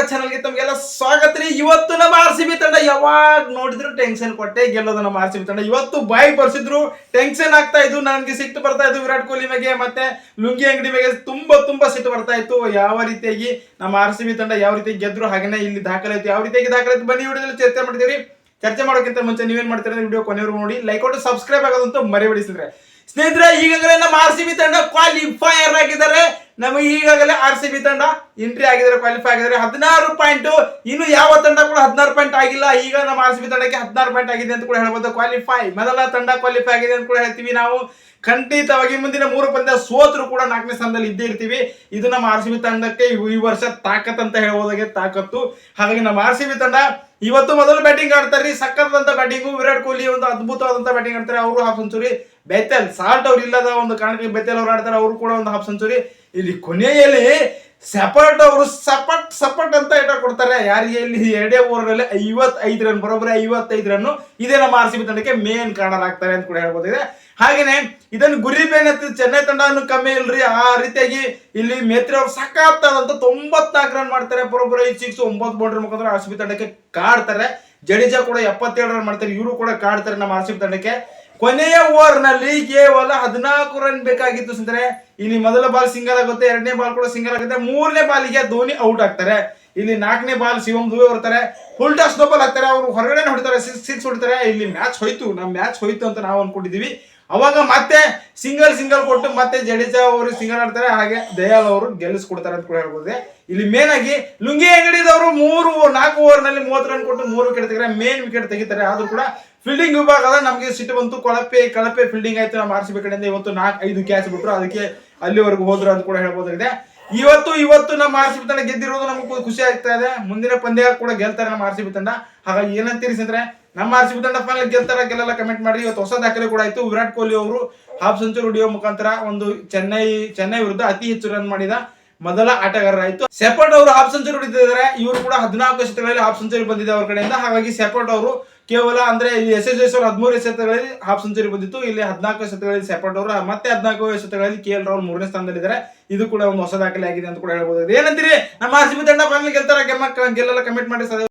ಕನ್ನಡ ಚಾನಲ್ಗೆ ತಮಗೆಲ್ಲ ಸ್ವಾಗತ ರೀ. ಇವತ್ತು ನಮ್ಮ ಆರ್ ಸಿ ಬಿ ತಂಡ ಯಾವಾಗ ನೋಡಿದ್ರು ಟೆನ್ಷನ್ ಕೊಟ್ಟೆ, ಗೆಲ್ಲೋದು ನಮ್ಮ ಆರ್ ಸಿ ಬಿ ತಂಡ. ಇವತ್ತು ಬಾಯಿ ಬರ್ಸಿದ್ರು ಟೆನ್ಷನ್ ಆಗ್ತಾ ಇದ್ದು ನನಗೆ ಸಿಟ್ಟು ಬರ್ತಾ ಇದ್ದು ವಿರಾಟ್ ಕೊಹ್ಲಿ ಮೇಲೆ ಮತ್ತೆ ಲುಂಗಿ ಅಂಗಡಿ ಮೇಲೆ ತುಂಬಾ ತುಂಬಾ ಸಿಟ್ಟು ಬರ್ತಾ ಇತ್ತು. ಯಾವ ರೀತಿಯಾಗಿ ನಮ್ಮ ಆರ್ ಸಿ ಬಿ ತಂಡ ಯಾವ ರೀತಿ ಗೆದ್ರು ಹಾಗೆ ಇಲ್ಲಿ ದಾಖಲಾಯ್ತು ಯಾವ ರೀತಿಯಾಗಿ ದಾಖಲಾಯ್ತು ಬನ್ನಿ ವಿಡಿಯೋದಲ್ಲಿ ಚರ್ಚೆ ಮಾಡ್ತೀವಿ ಚರ್ಚೆ ಮಾಡೋಕ್ಕಿಂತ ಮುಂಚೆ ನೀವೇನ್ ಮಾಡ್ತೀರಾ ವಿಡಿಯೋ ಕೊನೆಯವರು ನೋಡಿ. ಲೈಕ್ ಕೊಟ್ಟು ಸಬ್ಸ್ಕ್ರೈಬ್ ಆಗೋದಂತೂ ಮರಿಬೇಡಿ ಸ್ನೇಹಿತರೆ, ಈಗಾಗಲೇ ನಮ್ಮ ಆರ್ ಸಿ ಬಿ ತಂಡ ಕ್ವಾಲಿಫೈಯರ್ ಆಗಿದ್ದಾರೆ. ನಮಗೆ ಈಗಾಗಲೇ ಆರ್ ಸಿ ಬಿ ತಂಡ ಎಂಟ್ರಿ ಆಗಿದ್ದಾರೆ ಕ್ವಾಲಿಫೈ ಆಗಿದ್ದಾರೆ. ಹದಿನಾರು ಪಾಯಿಂಟ್ ಇನ್ನು ಯಾವ ತಂಡ ಕೂಡ ಹದಿನಾರು ಪಾಯಿಂಟ್ ಆಗಿಲ್ಲ. ಈಗ ನಮ್ಮ ಆರ್ ಸಿ ಬಿ ತಂಡಕ್ಕೆ ಹದಿನಾರು ಪಾಯಿಂಟ್ ಆಗಿದೆ ಅಂತ ಕೂಡ ಹೇಳ್ಬೋದು. ಕ್ವಾಲಿಫೈ ಮೊದಲ ತಂಡ ಕ್ವಾಲಿಫೈ ಆಗಿದೆ ಅಂತ ಕೂಡ ಹೇಳ್ತೀವಿ ನಾವು. ಖಂಡಿತವಾಗಿ ಮುಂದಿನ ಮೂರು ಪಂದ್ಯ ಸೋತರು ಕೂಡ ನಾಲ್ಕನೇ ಸ್ಥಾನದಲ್ಲಿ ಇದ್ದೇ ಇರ್ತೀವಿ. ಇದು ನಮ್ಮ ಆರ್ ಸಿ ಬಿ ತಂಡಕ್ಕೆ ಈ ವರ್ಷ ತಾಕತ್ ಅಂತ ಹೇಳ್ಬೋದಾಗೆ ತಾಕತ್ತು. ಹಾಗಾಗಿ ನಮ್ಮ ಆರ್ ಸಿ ಬಿ ತಂಡ ಇವತ್ತು ಮೊದಲು ಬ್ಯಾಟಿಂಗ್ ಆಡ್ತಾರೆ ಸಕ್ಕತ್ತಂತ ಬ್ಯಾಟಿಂಗು ವಿರಾಟ್ ಕೊಹ್ಲಿ ಒಂದು ಅದ್ಭುತವಾದಂತ ಬ್ಯಾಟಿಂಗ್ ಆಡ್ತಾರೆ. ಅವರು ಹಾಫ್ ಸೆಂಚುರಿ ಬೆತೆಲ್ ಸಾಲ್ಟ್ ಅವ್ರು ಇಲ್ಲದ ಒಂದು ಕಾರಣಕ್ಕೆ ಬೆತೆಲ್ ಅವ್ರು ಆಡ್ತಾರೆ, ಅವರು ಕೂಡ ಒಂದು ಹಾಫ್ ಸೆಂಚುರಿ ಇಲ್ಲಿ ಕೊನೆಯಲ್ಲಿ ಸಪರ್ಟ್ ಅವರು ಸಪಟ್ ಸಪಟ್ ಅಂತ ಇಟ ಕೊಡ್ತಾರೆ. ಯಾರಿಗೆ ಇಲ್ಲಿ ಎರಡೇ ಓವರ್ನಲ್ಲಿ ಐವತ್ತೈದು ರನ್ ಬರೋಬ್ಬರಿ ಐವತ್ತೈದು ರನ್ ಇದೇ ನಮ್ಮ ಆರ್ ಸಿ ಬಿ ತಂಡಕ್ಕೆ ಮೇನ್ ಕಾರಣ ಆಗ್ತಾರೆ ಅಂತ ಕೂಡ ಹೇಳ್ಬೋದಿದೆ. ಹಾಗೇನೆ ಇದನ್ನು ಗುರಿ ಬೇನೆತ್ತಿ ಚೆನ್ನೈ ತಂಡನು ಕಮ್ಮಿ ಇಲ್ರಿ. ಆ ರೀತಿಯಾಗಿ ಇಲ್ಲಿ ಮೇತ್ರಿ ಅವ್ರು ಸಖತ್ತಾದಂತ ತೊಂಬತ್ನಾಲ್ಕು ರನ್ ಮಾಡ್ತಾರೆ. ಬರೋಬ್ಬರಿ ಐದು ಸಿಕ್ಸ್ ಒಂಬತ್ತು ಬೌಂಡ್ರಿ ಮುಖಾಂತರ ಆರ್ ಸಿ ತಂಡಕ್ಕೆ ಕಾಡ್ತಾರೆ. ಜಡೇಜಾ ಕೂಡ ಎಪ್ಪತ್ತೇಳು ರನ್ ಮಾಡ್ತಾರೆ. ಇವರು ಕೂಡ ಕಾಡ್ತಾರೆ ನಮ್ಮ ಆರ್ ಸಿ ತಂಡಕ್ಕೆ. ಕೊನೆಯ ಓವರ್ನಲ್ಲಿ ಕೇವಲ ಹದಿನಾಲ್ಕು ರನ್ ಬೇಕಾಗಿತ್ತು ಸ್ನೇಹಿತರೆ. ಇಲ್ಲಿ ಮೊದಲ ಬಾಲ್ ಸಿಂಗಲ್ ಆಗುತ್ತೆ, ಎರಡನೇ ಬಾಲ್ ಕೂಡ ಸಿಂಗಲ್ ಆಗುತ್ತೆ. ಮೂರನೇ ಬಾಲಿಗೆ ಧೋನಿ ಔಟ್ ಆಗ್ತಾರೆ. ಇಲ್ಲಿ ನಾಲ್ಕನೇ ಬಾಲ್ ಶಿವಂ ದುವೆ ಬರ್ತಾರೆ ಫುಲ್ ಟಾಸ್ ಡಬಲ್ ಆಗ್ತಾರೆ ಅವರು ಹೊರಗಡೆ ಹೊಡಿತಾರೆ ಸಿಕ್ಸ್ ಹೊಡಿತಾರೆ. ಇಲ್ಲಿ ಮ್ಯಾಚ್ ಹೋಯ್ತು ನಮ್ಮ ಮ್ಯಾಚ್ ಹೋಯ್ತು ಅಂತ ನಾವು ಅನ್ಕೊಂಡಿದೀವಿ. ಅವಾಗ ಮತ್ತೆ ಸಿಂಗಲ್ ಸಿಂಗಲ್ ಕೊಟ್ಟು ಮತ್ತೆ ಜಡೇಜಾ ಅವರು ಸಿಂಗಲ್ ಆಡ್ತಾರೆ. ಹಾಗೆ ದಯಾಲ್ ಅವರು ಗೆಲ್ಲಿಸ್ಕೊಡ್ತಾರೆ ಅಂತ ಕೂಡ ಹೇಳ್ಬೋದು ಇಲ್ಲಿ ಮೇನ್ ಆಗಿ ಲುಂಗಿ ಅಂಗಡಿದವರು ಮೂರು, ನಾಲ್ಕು ಓವರ್ನಲ್ಲಿ ಮೂವತ್ತು ರನ್ ಕೊಟ್ಟು ಮೂರು ವಿಕೆಟ್ ತೆಗಿತಾರೆ ಮೇನ್ ವಿಕೆಟ್ ತೆಗಿತಾರೆ. ಆದ್ರೂ ಕೂಡ ಫೀಲ್ಡಿಂಗ್ ವಿಭಾಗದ ನಮಗೆ ಸಿಟ್ಟು ಬಂತು, ಕೊಳಪೆ, ಕಳಪೆ ಫೀಲ್ಡಿಂಗ್ ಆಯ್ತು ನಮ್ಮ ಆರ್ ಇವತ್ತು ನಾಲ್ಕು, ಐದು ಕ್ಯಾಚ್ ಬಿಟ್ರು, ಅದಕ್ಕೆ ಅಲ್ಲಿವರೆಗೂ ಹೋದ್ರು ಅಂತ ಕೂಡ ಹೇಳ್ಬೋದಾಗಿದೆ. ಇವತ್ತು ಇವತ್ತು ನಮ್ಮ ಆರ್ ಸಿ ತಂಡ ಗೆದ್ದಿರೋದು ನಮಗೆ ಖುಷಿ ಆಗ್ತಾ ಇದೆ. ಮುಂದಿನ ಪಂದ್ಯ ಕೂಡ ಗೆಲ್ತಾರೆ ನಮ್ಮ ಆರ್ ಬಿ ತಂಡ. ಹಾಗಾಗಿ ಏನಂತೀರಿ ಸ್ನೇಹಿತರೆ ನಮ್ಮ ಆರ್ ಸಿ ಬಿ ತಂಡ ಫೈನಲ್ ಗೆಲ್ತಾರ, ಗೆಲ್ಲಲ್ಲ ಕಮೆಂಟ್ ಮಾಡಿ. ಇವತ್ತು ಹೊಸ ದಾಖಲೆ ಕೂಡ ಆಯ್ತು. ವಿರಾಟ್ ಕೊಹ್ಲಿ ಅವರು, ಹಾಫ್ ಸೆಂಚುರಿ ಹೊಡಿಯೋ ಮುಖಾಂತರ ಒಂದು ಚೆನ್ನೈ ಚೆನ್ನೈ ವಿರುದ್ಧ ಅತಿ ಹೆಚ್ಚು ರನ್ ಮಾಡಿದ ಮೊದಲ ಆಟಗಾರರಾಯಿತು. ಸೆಪರ್ಟ್ ಅವರು ಹಾಫ್ ಸೆಂಚುರಿ ಹೊಡಿತಿದ್ದಾರೆ ಇವರು ಕೂಡ ಹದಿನಾಲ್ಕು ಶತಕಗಳಲ್ಲಿ ಹಾಫ್ ಸೆಂಚುರಿ ಬಂದಿದೆ ಅವ್ರ ಕಡೆಯಿಂದ. ಹಾಗಾಗಿ ಸೆಪರ್ಟ್ ಅವರು ಕೇವಲ ಅಂದ್ರೆ ಎಸ್ ಎಸ್ ಅವರು ಹದಿಮೂರು ಎಸೆತಗಳಲ್ಲಿ ಹಾಫ್ ಸೆಂಚುರಿ ಬಂದಿತ್ತು. ಇಲ್ಲಿ ಹದಿನಾಲ್ಕು ಎಸೆತಗಳಲ್ಲಿ ಸೆಪರ್ಟ್ ಅವರು, ಮತ್ತೆ ಹದಿನಾಲ್ಕು ಎಸೆತಗಳಲ್ಲಿ ಕೆ ಎಲ್ ರಾಹುಲ್ ಮೂರನೇ ಸ್ಥಾನದಲ್ಲಿದ್ದಾರೆ. ಇದು ಕೂಡ ಒಂದು ಹೊಸ ದಾಖಲೆ ಆಗಿದೆ ಅಂತ ಕೂಡ ಹೇಳ್ಬೋದು ಏನಂತೀರಿ? ನಮ್ಮ ಆರ್ ಸಿ ಬಿ ತಂಡ ಫೈನಲ್ ಗೆಲ್ತಾರ? ಗೆಲ್ಲಲ್ಲ ಕಮೆಂಟ್ ಮಾಡಿ